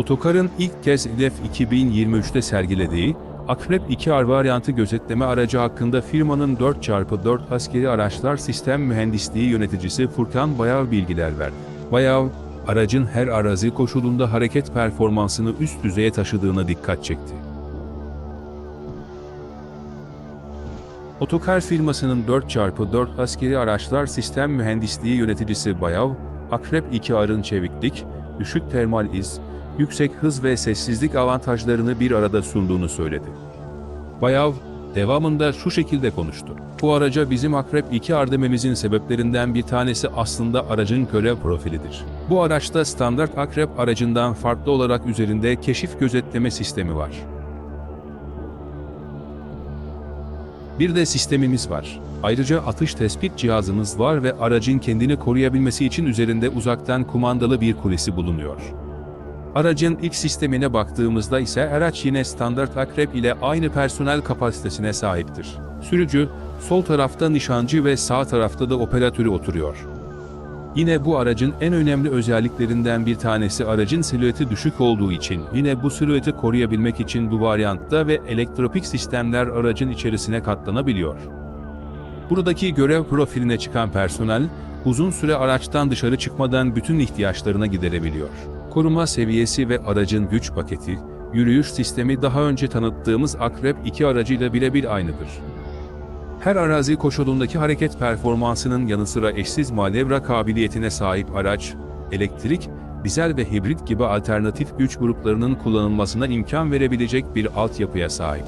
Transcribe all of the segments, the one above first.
Otokar'ın ilk kez hedef 2023'te sergilediği Akrep 2R varyantı gözetleme aracı hakkında firmanın 4x4 askeri araçlar sistem mühendisliği yöneticisi Furkan Bayav bilgiler verdi. Bayav, aracın her arazi koşulunda hareket performansını üst düzeye taşıdığına dikkat çekti. Otokar firmasının 4x4 askeri araçlar sistem mühendisliği yöneticisi Bayav, Akrep 2R'ın çeviklik, düşük termal iz, yüksek hız ve sessizlik avantajlarını bir arada sunduğunu söyledi. Bayav, devamında şu şekilde konuştu. Bu araca bizim Akrep 2R dememizin sebeplerinden bir tanesi aslında aracın görev profilidir. Bu araçta standart Akrep aracından farklı olarak üzerinde keşif gözetleme sistemi var. Bir de sistemimiz var. Ayrıca atış tespit cihazımız var ve aracın kendini koruyabilmesi için üzerinde uzaktan kumandalı bir kulesi bulunuyor. Aracın ilk sistemine baktığımızda ise araç yine standart akrep ile aynı personel kapasitesine sahiptir. Sürücü, sol tarafta nişancı ve sağ tarafta da operatörü oturuyor. Yine bu aracın en önemli özelliklerinden bir tanesi aracın silüeti düşük olduğu için yine bu silüeti koruyabilmek için bu varyantta ve elektropik sistemler aracın içerisine katlanabiliyor. Buradaki görev profiline çıkan personel, uzun süre araçtan dışarı çıkmadan bütün ihtiyaçlarına giderebiliyor. Koruma seviyesi ve aracın güç paketi, yürüyüş sistemi daha önce tanıttığımız Akrep 2 aracıyla birebir aynıdır. Her arazi koşulundaki hareket performansının yanı sıra eşsiz manevra kabiliyetine sahip araç, elektrik, dizel ve hibrit gibi alternatif güç gruplarının kullanılmasına imkan verebilecek bir altyapıya sahip.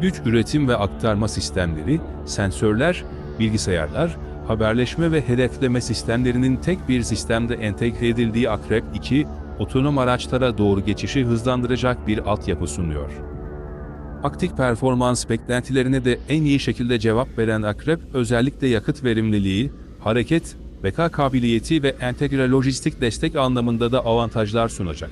Güç üretim ve aktarma sistemleri, sensörler, bilgisayarlar, haberleşme ve hedefleme sistemlerinin tek bir sistemde entegre edildiği Akrep 2, otonom araçlara doğru geçişi hızlandıracak bir altyapı sunuyor. Aktif performans beklentilerine de en iyi şekilde cevap veren Akrep, özellikle yakıt verimliliği, hareket, beka kabiliyeti ve entegre lojistik destek anlamında da avantajlar sunacak.